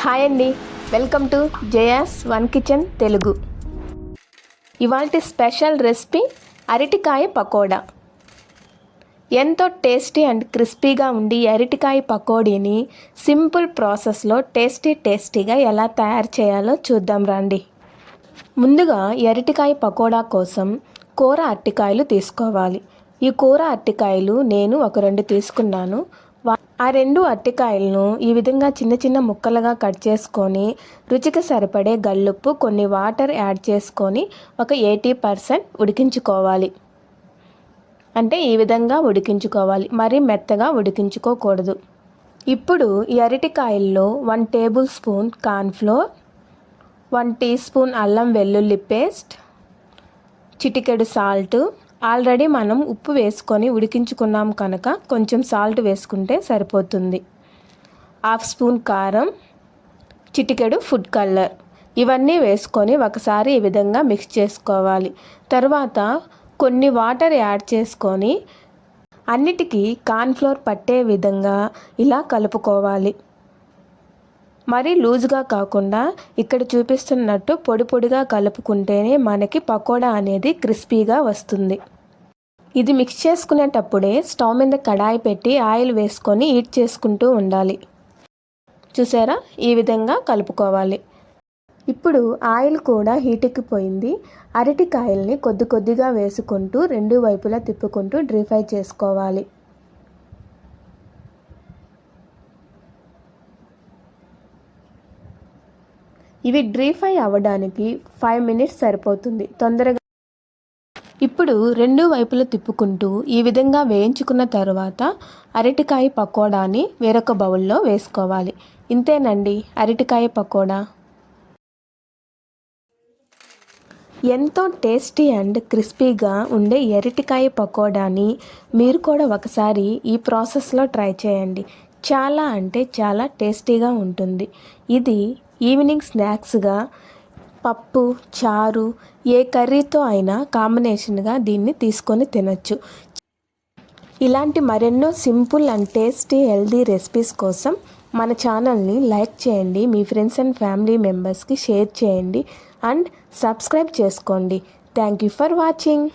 Hi అండి. Welcome to Jaya's one kitchen Telugu. ఇవాళ special recipe అరటికాయ పకోడా. ఎంతో టేస్టీ అండ్ క్రిస్పీగా ఉండి అరటికాయ పకోడీని సింపుల్ ప్రాసెస్లో టేస్టీ టేస్టీగా ఎలా తయారు చేయాలో చూద్దాం రండి. ముందుగా అరటికాయ పకోడా కోసం కూర అరటికాయలు తీసుకోవాలి. ఈ కూర అరటికాయలు నేను ఒక రెండు తీసుకున్నాను. ఆ రెండు అరటికాయలను ఈ విధంగా చిన్న చిన్న ముక్కలుగా కట్ చేసుకొని రుచికి సరిపడే గల్లుప్పు కొన్ని వాటర్ యాడ్ చేసుకొని ఒక ఎయిటీ పర్సెంట్ ఉడికించుకోవాలి. అంటే ఈ విధంగా ఉడికించుకోవాలి. మరీ మెత్తగా ఉడికించుకోకూడదు. ఇప్పుడు ఈ అరటికాయల్లో one tablespoon cornflour one teaspoon అల్లం వెల్లుల్లి పేస్ట్ చిటికెడు సాల్టు ఆల్రెడీ మనం ఉప్పు వేసుకొని ఉడికించుకున్నాం కనుక కొంచెం సాల్ట్ వేసుకుంటే సరిపోతుంది. హాఫ్ స్పూన్ కారం చిటికెడు ఫుడ్ కలర్. ఇవన్నీ వేసుకొని ఒకసారి ఈ విధంగా మిక్స్ చేసుకోవాలి. తర్వాత కొన్ని వాటర్ యాడ్ చేసుకొని అన్నిటికీ కార్న్ఫ్లోర్ పట్టే విధంగా ఇలా కలుపుకోవాలి. మరీ లూజ్గా కాకుండా ఇక్కడ చూపిస్తున్నట్టు పొడి పొడిగా కలుపుకుంటేనే మనకి పకోడా అనేది క్రిస్పీగా వస్తుంది. ఇది మిక్స్ చేసుకునేటప్పుడే స్టవ్ మీద కడాయి పెట్టి ఆయిల్ వేసుకొని హీట్ చేసుకుంటూ ఉండాలి. చూసారా? ఈ విధంగా కలుపుకోవాలి. ఇప్పుడు ఆయిల్ కూడా హీట్ ఎక్కిపోయింది. అరటికాయల్ని కొద్ది కొద్దిగా వేసుకుంటూ రెండు వైపులా తిప్పుకుంటూ డ్రీ ఫ్రై చేసుకోవాలి. ఇవి డ్రీ ఫ్రై అవ్వడానికి ఫైవ్ మినిట్స్ సరిపోతుంది. తొందరగా ఇప్పుడు రెండు వైపులు తిప్పుకుంటూ ఈ విధంగా వేయించుకున్న తర్వాత అరటికాయ పకోడాని వేరొక బౌల్లో వేసుకోవాలి. ఇంతేనండి అరటికాయ పకోడా? ఎంతో టేస్టీ అండ్ క్రిస్పీగా ఉండే ఎరటికాయ అరటికాయ పకోడాని మీరు కూడా ఒకసారి ఈ ప్రాసెస్లో ట్రై చేయండి. చాలా అంటే చాలా టేస్టీగా ఉంటుంది. ఇది ఈవినింగ్ స్నాక్స్గా పప్పు చారు ఏ కర్రీతో అయినా కాంబినేషన్గా దీన్ని తీసుకొని తినొచ్చు. ఇలాంటి మరెన్నో simple and tasty healthy recipes కోసం మన ఛానల్ని లైక్ చేయండి మీ ఫ్రెండ్స్ అండ్ ఫ్యామిలీ మెంబర్స్కి షేర్ చేయండి అండ్ సబ్స్క్రైబ్ చేసుకోండి. Thank you for watching.